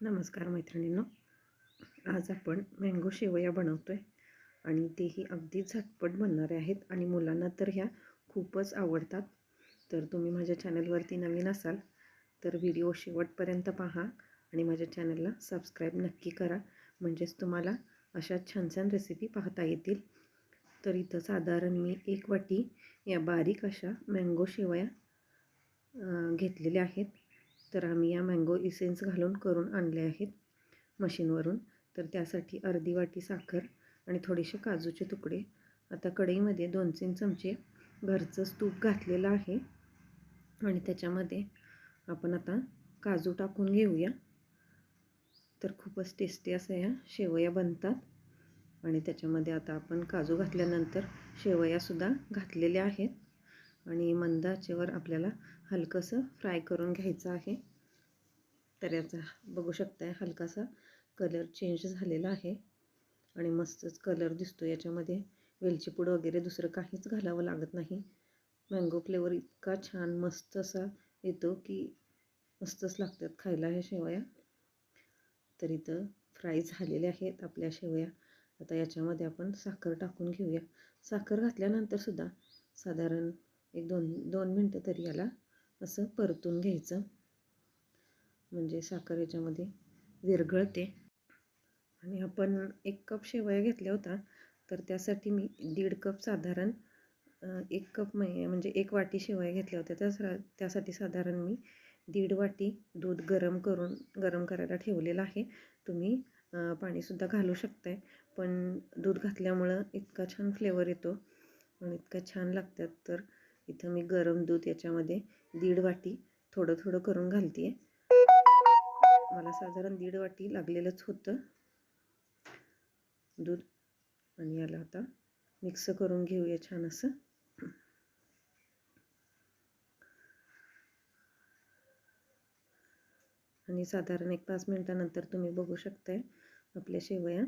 नमस्कार मैत्रिणींनो. आज आपण मँगो शेवया बनवतो आहे आणि तेही अगदी झटपट बनणारे आहेत आणि मुलांना तर ह्या खूपच आवडतात. तर तुम्ही माझ्या चॅनलवरती नवीन असाल तर व्हिडिओ शेवटपर्यंत पहा आणि माझ्या चॅनलला सबस्क्राईब नक्की करा. म्हणजेच तुम्हाला अशा छान छान रेसिपी पाहता येतील. तर इथं साधारण मी एक वाटी या बारीक अशा मँगो शेवया घेतलेल्या आहेत. तर आम्ही या मँगो इसेन्स घालून करून आणले आहेत मशीनवरून. तर त्यासाठी अर्धी वाटी साखर आणि थोडेसे काजूचे तुकडे. आता कढईमध्ये दोन तीन चमचे घरचंच तूप घातलेलं आहे. आणि त्याच्यामध्ये आपण आता काजू टाकून घेऊया. तर खूपच टेस्टी असं या शेवया बनतात. आणि त्याच्यामध्ये आता आपण काजू घातल्यानंतर शेवयासुद्धा घातलेल्या आहेत. आणि मंद आचेवर आपल्याला हलकंसं फ्राय करून घ्यायचं आहे. तर याचा बघू शकताय हलकासा कलर चेंज झालेला आहे. आणि मस्तच कलर दिसतो याच्यामध्ये. वेलचीपूड वगैरे दुसरं काहीच घालावं लागत नाही. मँगो फ्लेवर इतका छान मस्त असा येतो की मस्तच लागतात खायला ह्या शेवया. तर इथं फ्राय झालेले आहेत आपल्या शेवया. आता याच्यामध्ये आपण साखर टाकून घेऊया. साखर घातल्यानंतरसुद्धा साधारण एक दोन दोन मिनटं तरी याला असं परतून घ्यायचं. म्हणजे साखर याच्यामध्ये विरघळते. आणि आपण एक कप शेवया घेतल्या होता तर त्यासाठी मी दीड कप साधारण एक कप म्हणजे एक वाटी शेवया घेतल्या होत्या. त्या त्यासाठी साधारण मी दीड वाटी दूध गरम करून गरम करायला ठेवलेलं आहे. तुम्ही पाणीसुद्धा घालू शकताय. पण दूध घातल्यामुळं इतका छान फ्लेवर येतो आणि इतका छान लागतात. तर इथं मी गरम दूध याच्यामध्ये दीड वाटी थोडं थोडं करून घालते मला साधारण दीड वाटी लागलेलंच होतं. दूध आणि याला आता मिक्स करून घेऊया छान असं. आणि साधारण एक पाच मिनटानंतर तुम्ही बघू शकताय आपल्या शेवया.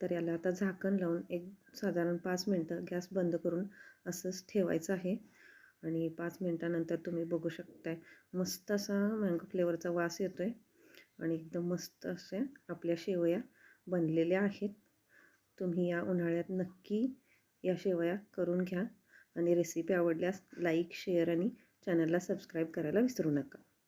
तर याला आता झाकण लावून एक साधारण पाच मिनटं गॅस बंद करून असंच ठेवायचं आहे. आणि पाच मिनटानंतर तुम्ही बघू शकताय मस्त असा मँगो फ्लेवरचा वास येतो आहे आणि एकदम मस्त असे आपल्या शेवया बनलेल्या आहेत. तुम्ही या उन्हाळ्यात नक्की या शेवया करून घ्या. आणि रेसिपी आवडल्यास लाईक शेअर आणि चॅनलला सबस्क्राईब करायला विसरू नका.